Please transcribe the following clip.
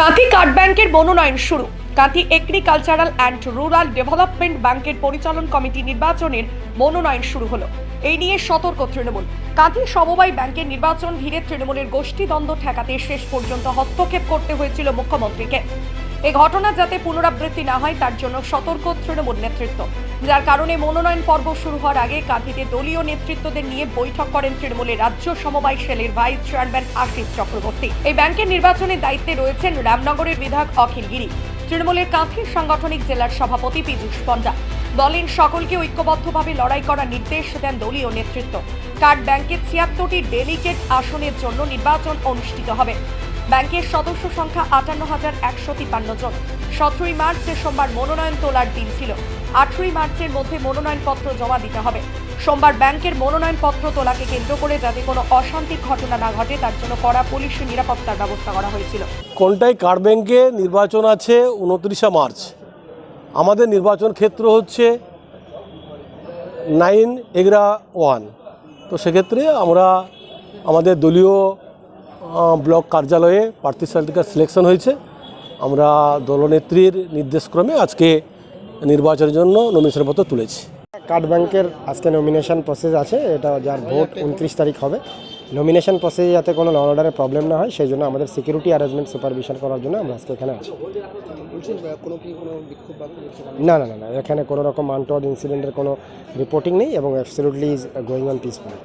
কাঁথি কাঠ ব্যাংকের মনোনয়ন শুরু। Kanthi agricultural and rural development ব্যাংকের পরিচালন কমিটি নির্বাচনের মনোনয়ন শুরু হলো। এই নিয়ে সতর্ক তৃণমূল। কাঁথি সমবায় ব্যাংকের নির্বাচন ঘিরে তৃণমূলের গোষ্ঠীদ্বন্দ্ব ঠেকাতে শেষ পর্যন্ত হস্তক্ষেপ করতে হয়েছিল মুখ্যমন্ত্রীকে। এই ঘটনা যাতে পুনরাবৃত্তি না হয়, তার জন্য সতর্ক তৃণমূল নেতৃত্ব। যার কারণে মনোনয়ন পর্ব শুরু হওয়ার আগে কাঁথিতে দলীয় নেতৃত্বদের নিয়ে বৈঠক করেন তৃণমূলের রাজ্য সমবায় সেলের ভাইস চেয়ারম্যান আশিস চক্রবর্তী। এই ব্যাংকের নির্বাচনের দায়িত্বে রয়েছেন রামনগরের বিধায়ক অখিল গিরি। তৃণমূলের কাঁথির সাংগঠনিক জেলার সভাপতি পীযূষ পণ্ডা। দলের সকলকে ঐক্যবদ্ধভাবে লড়াই করার নির্দেশ দেন দলীয় নেতৃত্ব। কার্ড ব্যাংকের ছিয়াত্তরটি ডেলিগেট আসনের জন্য নির্বাচন অনুষ্ঠিত হবে। ব্যাংকের সদস্য সংখ্যা আটান্ন হাজার একশো তিপ্পান্ন জন। সতেরোই মার্চে সোমবার মনোনয়ন তোলার দিন ছিল, আঠেরোই মার্চের মধ্যে মনোনয়নপত্র জমা দিতে হবে। সোমবার ব্যাংকের মনোনয়নপত্র তোলাকে কেন্দ্র করে যাতে কোনো অশান্তির ঘটনা না ঘটে, তার জন্য কড়া পুলিশ নিরাপত্তার ব্যবস্থা করা হয়েছিল। কোনটাই কার্ড ব্যাংকে নির্বাচন আছে উনত্রিশে মার্চ। আমাদের নির্বাচন ক্ষেত্র হচ্ছে নাইন এগরা ওয়ান। তো সেক্ষেত্রে আমরা আমাদের দলীয় ব্লক কার্যালয়ে প্রার্থী তালিকা সিলেকশন হয়েছে। আমরা দলনেত্রীর নির্দেশক্রমে আজকে নির্বাচনের জন্য নমিনেশনপত্র তুলেছি। কার্ড ব্যাংকের আজকে নমিনেশন প্রসেস আছে, এটা যার ভোট উনত্রিশ তারিখ হবে। নমিনেশন প্রসেসে যাতে কোনো ল অর্ডারে প্রবলেম না হয়, সেই জন্য আমাদের সিকিউরিটি অ্যারেঞ্জমেন্ট সুপারভিশন করার জন্য আমরা আজকে এখানে আছি। না না না না, এখানে কোনো রকম আনটোয়ার্ড ইনসিডেন্টের কোনো রিপোর্টিং নেই এবং absolutely is going on peacefully